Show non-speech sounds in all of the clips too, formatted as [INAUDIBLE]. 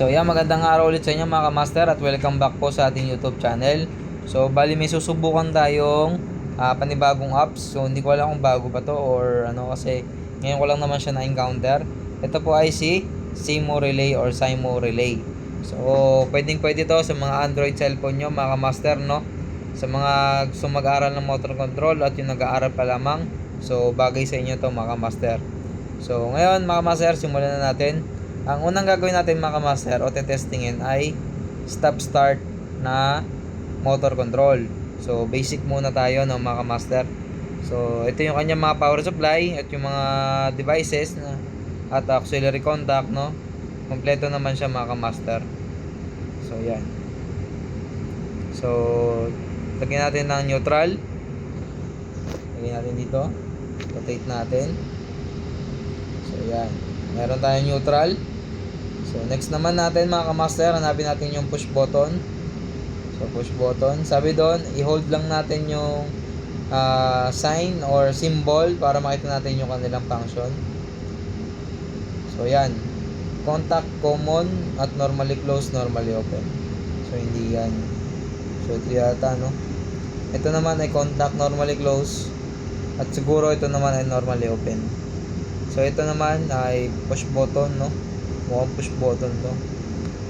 So yan, magandang araw ulit sa inyo mga kamaster at welcome back po sa ating YouTube channel. So bali may susubukan tayong ah, panibagong apps. So hindi ko alam kung bago pa to or ano kasi ngayon ko lang naman siya na-encounter. Ito po ay si Simo Relay or Simo Relay. So pwedeng pwede to sa mga Android cellphone nyo mga kamaster no. Sa mga gusto mag-aral ng motor control at yung nag-aaral pa lamang. So bagay sa inyo to mga kamaster. So ngayon mga kamaster simulan na natin. Ang unang gagawin natin mga kamaster o testingin ay stop start na motor control. So basic muna tayo no mga kamaster. So ito yung kanyang mga power supply at yung mga devices na at auxiliary contact no. Kompleto naman siya mga kamaster. So yan. So lagyan natin ng neutral. Lagyan natin dito. Rotate natin. So yan. Meron tayong neutral. So next naman natin mga kamaster, hanapin natin yung push button. So push button. Sabi doon, i-hold lang natin yung ah, sign or symbol para makita natin yung kanilang function. So yan. Contact common at normally closed, normally open. So hindi yan. So ito yata no. Ito naman ay contact normally closed at siguro ito naman ay normally open. So ito naman ay push button no. Mukhang push button to.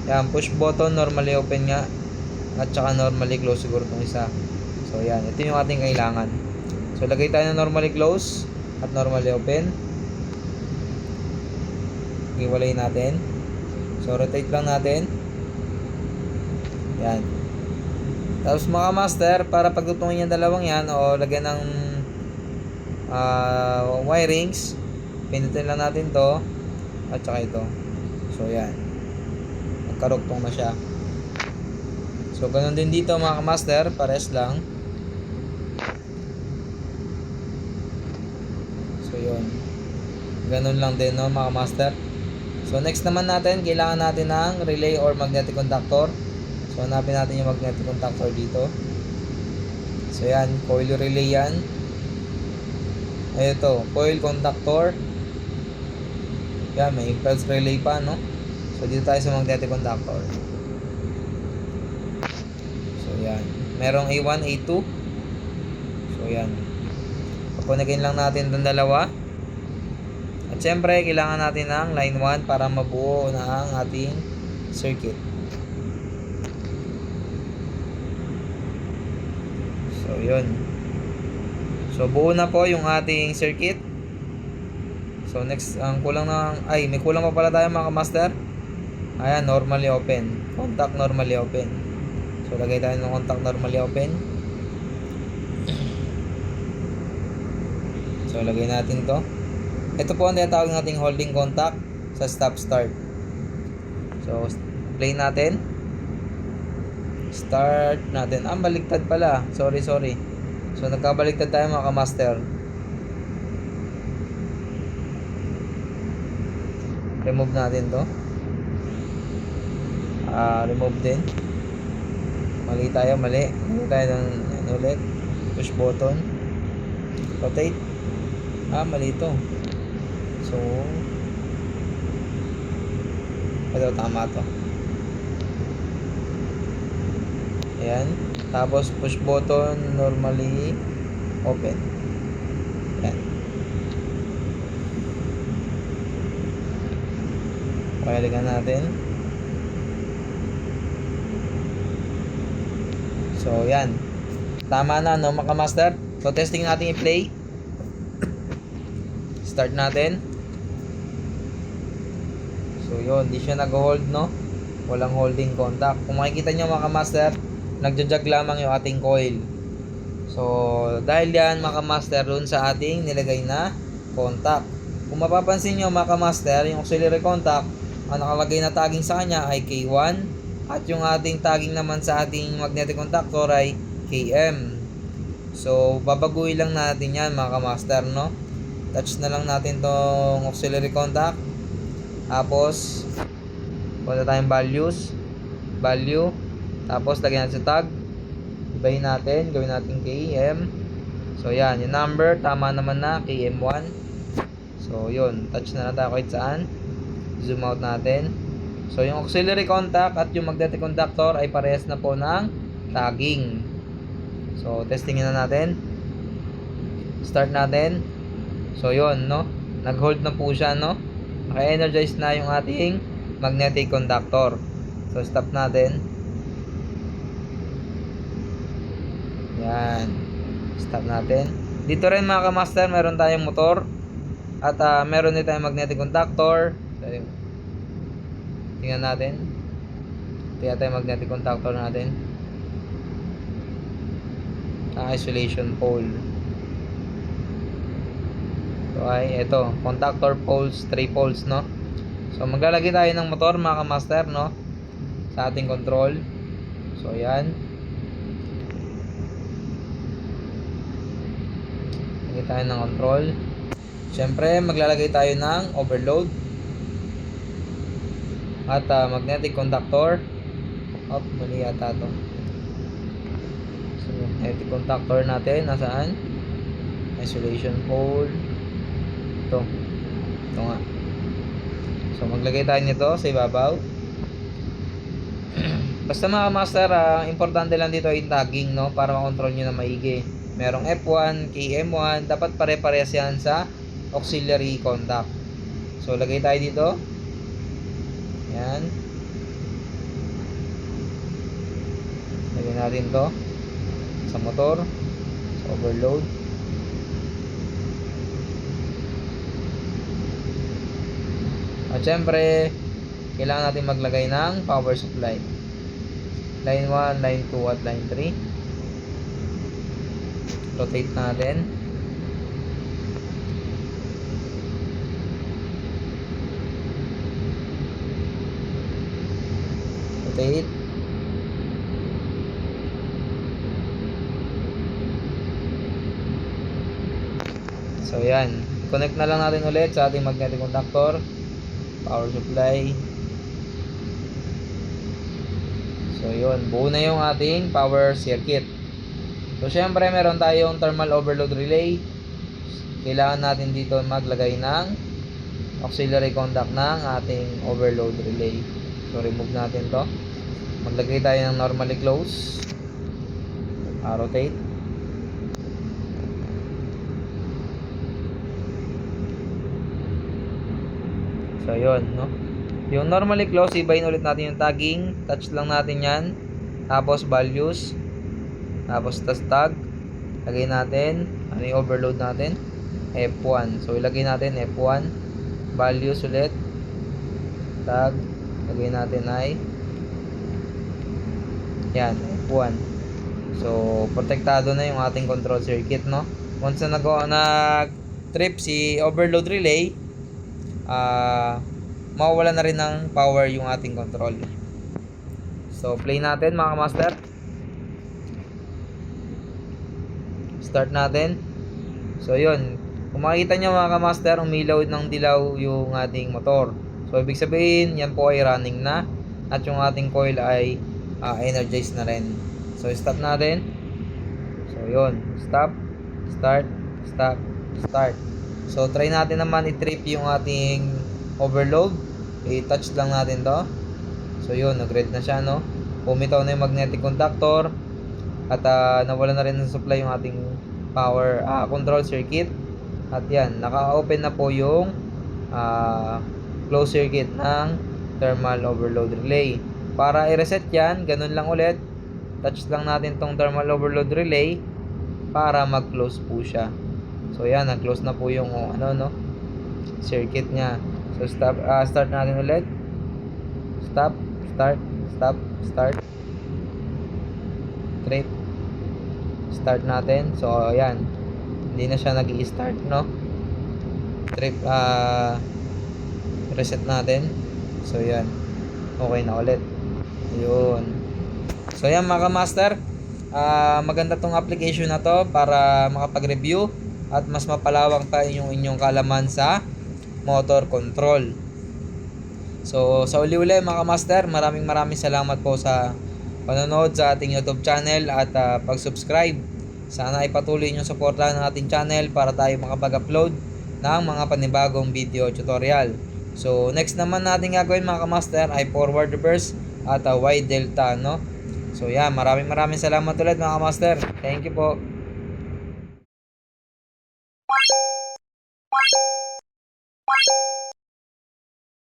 Yan, push button normally open nga at saka normally close siguro itong isa. So yan, ito yung ating kailangan. So lagay tayo ng normally close at normally open. Iwalay natin. So rotate lang natin. Yan. Tapos mga master, para pagtutungin yung dalawang yan o lagyan ng ah, wirings, pindutin lang natin to at saka ito. So yan. Nagkarugtong na siya. So ganun din dito mga kamaster, pares lang. So yun. Ganun lang din no mga master. So next naman natin, kailangan natin ng relay or magnetic conductor. So hanapin natin yung magnetic conductor dito. So yan, coil relay yan. Ito, coil conductor. Yan, may impulse relay pa, no? So, dito tayo sa magnetic conductor. So, yan. Merong A1, A2. So, yan. Papunagin lang natin itong dalawa. At syempre, kailangan natin ng line 1 para mabuo na ang ating circuit. So, yun. So, buo na po yung ating circuit. So next, ang kulang na, ay may kulang pa pala tayo mga master. Ayan, normally open. Contact normally open. So lagay tayo ng contact normally open. So lagay natin to. Ito po ang tinatawag nating holding contact sa stop start. So play natin. Start natin. Ah, baliktad pala. Sorry, sorry. So nagkabaliktad tayo mga master. Remove natin to. Ah remove din. Mali tayo mali. Mali tayo ng ano ulit. Push button. Rotate. Ah mali to. So ito tama to. Ayan. Tapos push button normally open ayan Pakiligan natin. So, yan. Tama na, no, mga master. So, testing natin i-play. Start natin. So, yun. Di siya nag-hold, no? Walang holding contact. Kung makikita nyo, mga master, nagja-jog lamang yung ating coil. So, dahil yan, mga master, dun sa ating nilagay na contact. Kung mapapansin nyo, mga master, yung auxiliary contact, ang nakalagay na tagging sa kanya ay K1 at yung ating tagging naman sa ating magnetic contactor ay KM. So, babaguhin lang natin yan mga kamaster, no? Touch na lang natin tong auxiliary contact. Tapos, punta tayong values. Value. Tapos, lagyan natin sa tag. Ibahin natin. Gawin natin KM. So, yan. Yung number, tama naman na. KM1. So, yun. Touch na lang tayo kahit saan zoom out natin So, yung auxiliary contact at yung magnetic conductor ay parehas na po ng tagging. So, testingin na natin. Start natin. So, yun, no? Nag-hold na po siya, no? Naka-energize na yung ating magnetic conductor. So, stop natin. Yan. Stop natin. Dito rin mga kamaster, meron tayong motor. At ah, meron din tayong magnetic conductor. Yun. Tingnan natin. Tingnan tayo magnetic conductor natin. Ah, isolation pole. So ay ito, contactor poles, 3 poles, no? So maglalagay tayo ng motor mga kamaster, no? Sa ating control. So yan. Lagay tayo ng control. Siyempre, maglalagay tayo ng overload. At ah, magnetic conductor. Op, mali yata to. So, magnetic conductor natin, nasaan? Isolation pole. Ito. Ito nga. So, maglagay tayo nito sa ibabaw. [CLEARS THROAT] Basta mga master, ah, importante lang dito yung tagging, no? Para makontrol nyo na maigi. Merong F1, KM1, dapat pare-parehas yan sa auxiliary contact. So, lagay tayo dito. Yan. Lagyan natin to sa motor, sa overload. At syempre, kailangan natin maglagay ng power supply. Line 1, line 2, at line 3. Rotate natin. Rotate. So yan, connect na lang natin ulit sa ating magnetic conductor, power supply. So yun, buo na yung ating power circuit. So syempre meron tayong thermal overload relay. Kailangan natin dito maglagay ng auxiliary contact ng ating overload relay. So remove natin to. Maglagay tayo ng normally close. Ah, rotate. So, yun, no? Yung normally close, ibahin ulit natin yung tagging. Touch lang natin yan. Tapos, values. Tapos, tas tag. Lagay natin. Ano yung overload natin? F1. So, ilagay natin F1. Values ulit. Tag. Lagay natin ay yan, F1. So, protektado na yung ating control circuit, no? Once na nag, nag-trip si overload relay, ah mawawala na rin ng power yung ating control. So, play natin mga master. Start natin. So, yun. Kung makikita nyo mga master, umilaw ng dilaw yung ating motor. So, ibig sabihin, yan po ay running na. At yung ating coil ay ah, energized na rin. So, stop natin. So, yun. Stop. Start. Stop. Start. So, try natin naman i-trip yung ating overload. I-touch lang natin to. So, yun. Nag-red na siya, no? Pumitaw na yung magnetic conductor. At ah, nawala na rin ng supply yung ating power ah, control circuit. At yan, naka-open na po yung ah, close circuit ng thermal overload relay. Para i-reset yan, ganun lang ulit. Touch lang natin tong thermal overload relay para mag-close po siya. So yan, nag-close na po yung oh, ano no circuit niya. So stop ah, start natin ulit. Stop, start, stop, start. Trip. Start natin. So ayan. Hindi na siya nag-i-start, no? Trip ah reset natin. So yan. Okay na ulit. Yun. So yan mga master. Ah, maganda tong application na to para makapag-review at mas mapalawak pa yung inyong kalaman sa motor control. So, sa uli-uli mga master, maraming maraming salamat po sa panonood sa ating YouTube channel at ah, pag-subscribe. Sana ay patuloy nyo suportahan ng ating channel para tayo makapag-upload ng mga panibagong video tutorial. So, next naman natin gagawin mga kamaster ay forward reverse at uh, Y delta, no? So, yan. Maraming maraming salamat ulit mga kamaster. Thank you po.